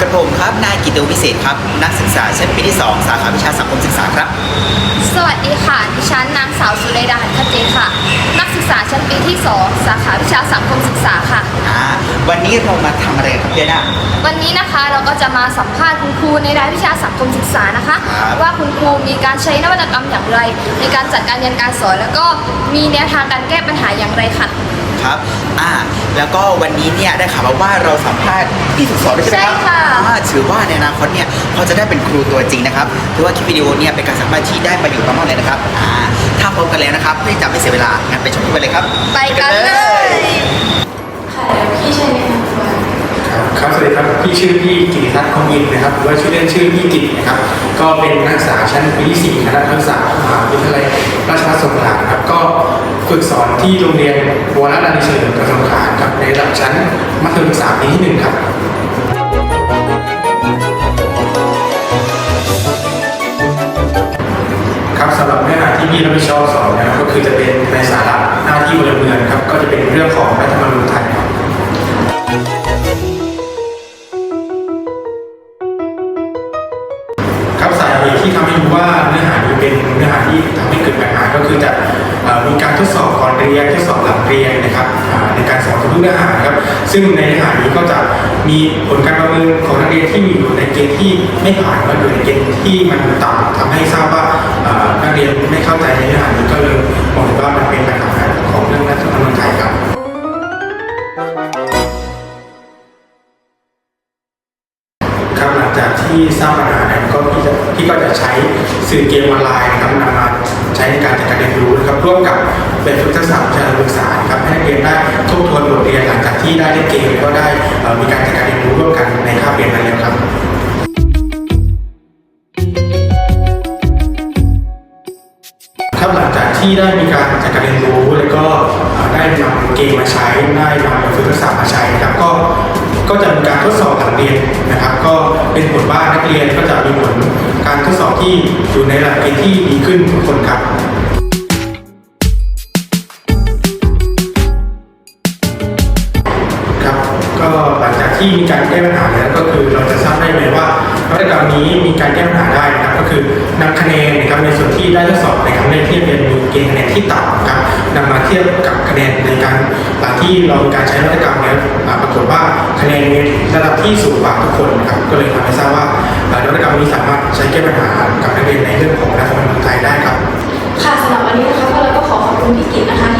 ครับ นายกิตติวิเศษครับ นักศึกษาชั้นปีที่ 2 สาขาวิชาสังคมศึกษาครับ สวัสดีค่ะ ดิฉันนางสาวสุเรดาหันคเจค่ะ นักศึกษาชั้นปีที่ 2 สาขาวิชาสังคมศึกษาค่ะ อ่า วันนี้เรามาทำอะไรกันครับเดียนาวันนี้นะคะเราก็จะมาสัมภาษณ์คุณครูในรายวิชาสังคมศึกษานะคะ ครับ ว่าคุณครูมีการใช้นวัตกรรมอย่างไร ในการจัดการเรียนการสอน แล้วก็มีแนวทางการแก้ปัญหาอย่างไรค่ะ ครับ อ่า แล้วก็วันนี้เนี่ยได้ข่าวมาว่าเราสัมภาษณ์พี่ฝึกสอนด้วยใช่ไหมครับใช่ค่ะอ่า ถือว่าในอนาคตเนี่ยเขาจะได้เป็นครูตัวจริงนะครับถือว่าคลิปวิดีโอเนี่ยเป็นการสัมภาษณ์ที่ได้ประโยชน์มากๆเลยนะครับอ่าถ้าพร้อมกันแล้วนะครับเพื่อจะไม่เสียเวลางั้นไปชมกันเลยครับ ไปกันเลย ค่ะแล้วพี่ใช่ไหมคะครับครับสวัสดีครับพี่ชื่อพี่กิติทัศน์คงอินนะครับหรือว่าชื่อเล่นชื่อพี่กิตนะครับ ก็เป็นนักศึกษาชั้นปีที่4คณะนักศึกษามหาวิทยาลัยราชภัฏสงขลาครับก็ฝึกสอนที่โรงเรียนวรนารีเฉลิมกระทรวงการครับในระดับชั้นมัธยมศึกษาปีที่หนึ่งครับครับ ที่รับผิดชอบสอนนะครับก็คือจะเป็นในสาระหน้าที่พลเมืองครับ ก็จะเป็นเรื่องของรัฐธรรมนูญไทยครับครับสาเหตุที่ทำให้รู้ว่าเนื้อ เป็นเนื้อหาที่ทำให้เกิดปัญหาก็คือจะมีการทดสอบก่อนเรียนทดสอบหลังเรียนนะครับในการสอนทุกเนื้อหาครับ ซึ่งในเนื้อหานี้ก็จะมีผลการประเมินของนักเรียนที่มีอยู่ในเกณฑ์ที่ไม่ผ่านว่าอยู่ในเกณฑ์ที่มันต่ำทำให้ทราบว่านักเรียนไม่เข้าใจในเนื้อหานี้ก็ จากที่ทราบปัญหานั้นก็พี่จะพี่ก็จะใช้สื่อเกมออนไลน์นะครับนำมาใช้ในการจัดการเรียนรู้นะครับร่วมกับเป็นฝึกทักษะวิชาการศึกษาครับให้นักเรียนได้ทบทวนบทเรียนหลังจากที่ได้เล่นเกมก็ได้มีการจัดการเรียนรู้ร่วมกันในคาบเรียนนั้นแล้วครับครับหลังจากที่ได้มีการจัดการเรียนรู้แล้วก็ได้นำเกมมาใช้ได้นำฝึกทักษะมาใช้ครับก็ ก็จะมีการทดสอบหลังเรียนนะครับ ก็เป็นผลว่านักเรียนก็จะมีผลการทดสอบที่อยู่ในระดับที่ดีขึ้นทุกคนครับครับก็หลังจากที่มีการแก้ปัญหาแล้วก็คือเราจะทราบได้เลยว่านวัตกรรนี้มีการแก้ปัญหาได้นะครับก็คือนำคะแนนนะครับในส่วนที่ได้ทดสอบในครั้งแรกที่เป็นมีเกณฑ์คะแนนที่ต่ำ นำมาเทียบกับคะแนนในการหลังที่เรามีการใช้นวัตกรรมเนี่ยปรากฏว่าคะแนนมีระดับที่สูงกว่าทุกคนครับก็เลยทำให้ทราบว่าอ่านวัตกรรมนี้สามารถใช้แก้ปัญหากับนักเรียนในเรื่องของรัฐธรรมนูญไทยได้ครับ ค่ะสำหรับวันนี้นะคะพวกเราก็ขอขอบคุณพี่กิตนะคะ